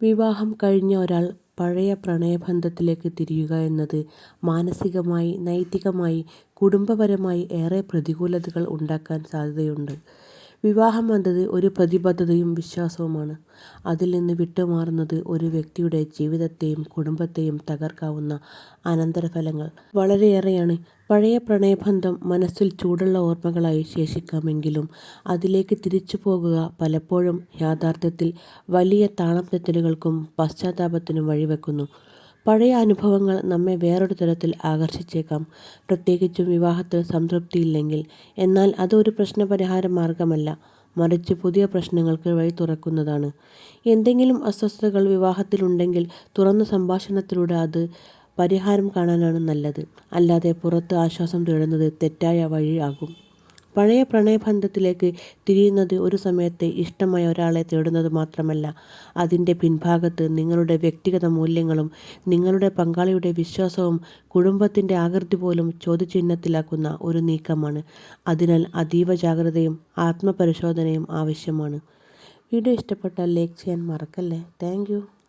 വിവാഹം കഴിഞ്ഞ ഒരാൾ പഴയ പ്രണയബന്ധത്തിലേക്ക് തിരിയുക എന്നത് മാനസികമായി, നൈതികമായി, കുടുംബപരമായി ഏറെ പ്രതികൂലതകൾ ഉണ്ടാക്കാൻ സാധ്യതയുണ്ട്. വിവാഹം എന്നത് ഒരു പ്രതിബദ്ധതയും വിശ്വാസവുമാണ്. അതിൽ നിന്ന് വിട്ടുമാറുന്നത് ഒരു വ്യക്തിയുടെ ജീവിതത്തെയും കുടുംബത്തെയും തകർക്കാവുന്ന അനന്തരഫലങ്ങൾ വളരെയേറെയാണ്. പഴയ പ്രണയബന്ധം മനസ്സിൽ ചൂടുള്ള ഓർമ്മകളായി ശേഷിക്കാമെങ്കിലും അതിലേക്ക് തിരിച്ചു പോകുക പലപ്പോഴും യാഥാർത്ഥ്യത്തിൽ വലിയ താളം തെറ്റലുകൾക്കും പശ്ചാത്താപത്തിനും വഴിവെക്കുന്നു. പഴയ അനുഭവങ്ങൾ നമ്മെ വേറൊരു തരത്തിൽ ആകർഷിച്ചേക്കാം, പ്രത്യേകിച്ചും വിവാഹത്തിൽ സംതൃപ്തിയില്ലെങ്കിൽ. എന്നാൽ അതൊരു പ്രശ്നപരിഹാര മാർഗമല്ല, മറിച്ച് പുതിയ പ്രശ്നങ്ങൾക്ക് വഴി തുറക്കുന്നതാണ്. എന്തെങ്കിലും അസ്വസ്ഥതകൾ വിവാഹത്തിലുണ്ടെങ്കിൽ തുറന്ന സംഭാഷണത്തിലൂടെ അത് പരിഹാരം കാണാനാണ് നല്ലത്. അല്ലാതെ പുറത്ത് ആശ്വാസം തേടുന്നത് തെറ്റായ വഴി ആകും. പഴയ പ്രണയബന്ധത്തിലേക്ക് തിരിയുന്നത് ഒരു സമയത്ത് ഇഷ്ടമായ ഒരാളെ തേടുന്നത് മാത്രമല്ല, അതിന്റെ പിൻഭാഗത്ത് നിങ്ങളുടെ വ്യക്തിഗത മൂല്യങ്ങളും നിങ്ങളുടെ പങ്കാളിയുടെ വിശ്വാസവും കുടുംബത്തിന്റെ ആകൃതി പോലും ചോദ്യചിഹ്നത്തിലാക്കുന്ന ഒരു നീക്കമാണ്. അതിനാൽ അതീവ ജാഗ്രതയും ആത്മപരിശോധനയും ആവശ്യമാണ്. വീഡിയോ ഇഷ്ടപ്പെട്ടാൽ ലൈക്ക് ചെയ്യാൻ മറക്കല്ലേ. താങ്ക്